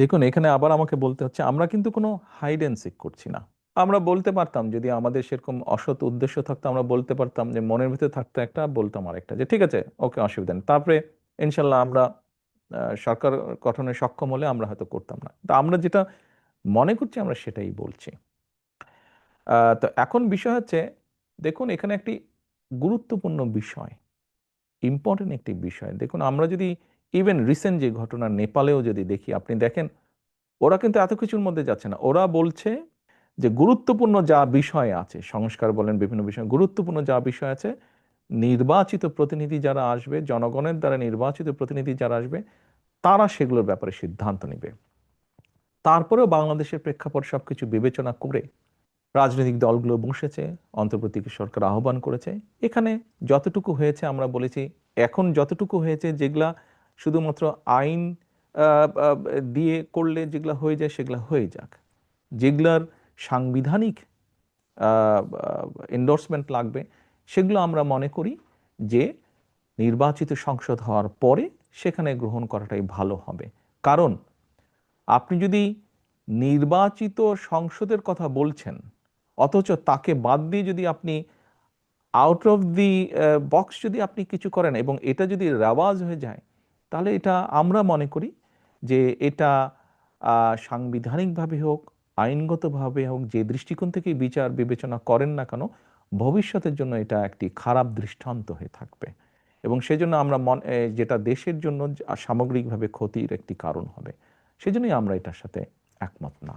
দেখুন, এখানে আবার আমাকে বলতে হচ্ছে, আমরা কিন্তু কোনো হাইড অ্যান্ড সিক করছি না। আমরা বলতে পারতাম, যদি আমাদের সেরকম অসৎ উদ্দেশ্য থাকতো, আমরা বলতে পারতাম যে মনের ভিতরে থাকতো একটা, বলতাম আরেকটা যে, ঠিক আছে, ওকে, অসুবিধা নেই। তারপরে ইনশাল্লাহ আমরা সরকার গঠনে সক্ষম হলে আমরা হয়তো করতাম না। তা আমরা যেটা মনে করছি, আমরা সেটাই বলছি। তো এখন বিষয় হচ্ছে, দেখুন, এখানে একটি গুরুত্বপূর্ণ বিষয় ইম্পর্টেন্ট একটি বিষয়। দেখুন, আমরা যদি ইভেন রিসেন্ট যে ঘটনা নেপালেও যদি দেখি, আপনি দেখেন, ওরা কিন্তু এত কিছুর মধ্যে যাচ্ছে না। ওরা বলছে যে গুরুত্বপূর্ণ যা বিষয় আছে, সংস্কার বলেন বিভিন্ন বিষয়, গুরুত্বপূর্ণ যা বিষয় আছে, নির্বাচিত প্রতিনিধি যারা আসবে, জনগণের দ্বারা নির্বাচিত প্রতিনিধি যারা আসবে, তারা সেগুলোর ব্যাপারে সিদ্ধান্ত নেবে। তারপরেও বাংলাদেশের প্রেক্ষাপট সবকিছু বিবেচনা করে রাজনৈতিক দলগুলো বসেছে, অন্তর্বর্তীকে সরকার আহ্বান করেছে। এখানে যতটুকু হয়েছে আমরা বলেছি, এখন যতটুকু হয়েছে যেগুলা শুধুমাত্র আইন দিয়ে করলে যেগুলো হয়ে যায় সেগুলো হয়ে যাক। যেগুলার সাংবিধানিক এন্ডোর্সমেন্ট লাগবে, সেগুলো আমরা মনে করি যে নির্বাচিত সংসদ হওয়ার পরে সেখানে গ্রহণ করাটাই ভালো হবে। কারণ আপনি যদি নির্বাচিত সংসদের কথা বলছেন, অথচ তাকে বাদ দিয়ে যদি আপনি আউট অফ দি বক্স যদি আপনি কিছু করেন এবং এটা যদি রেওয়াজ হয়ে যায় তাহলে এটা আমরা মনে করি যে এটা সাংবিধানিকভাবে হোক, আইনগতভাবে হোক, যে দৃষ্টিকোণ থেকে বিচার বিবেচনা করেন না কেন, ভবিষ্যতের জন্য এটা একটি খারাপ দৃষ্টান্ত হয়ে থাকবে। এবং সেজন্য আমরা মন যেটা দেশের জন্য সামগ্রিকভাবে ক্ষতির একটি কারণ হবে, সেজন্যই আমরা এটার সাথে একমত না।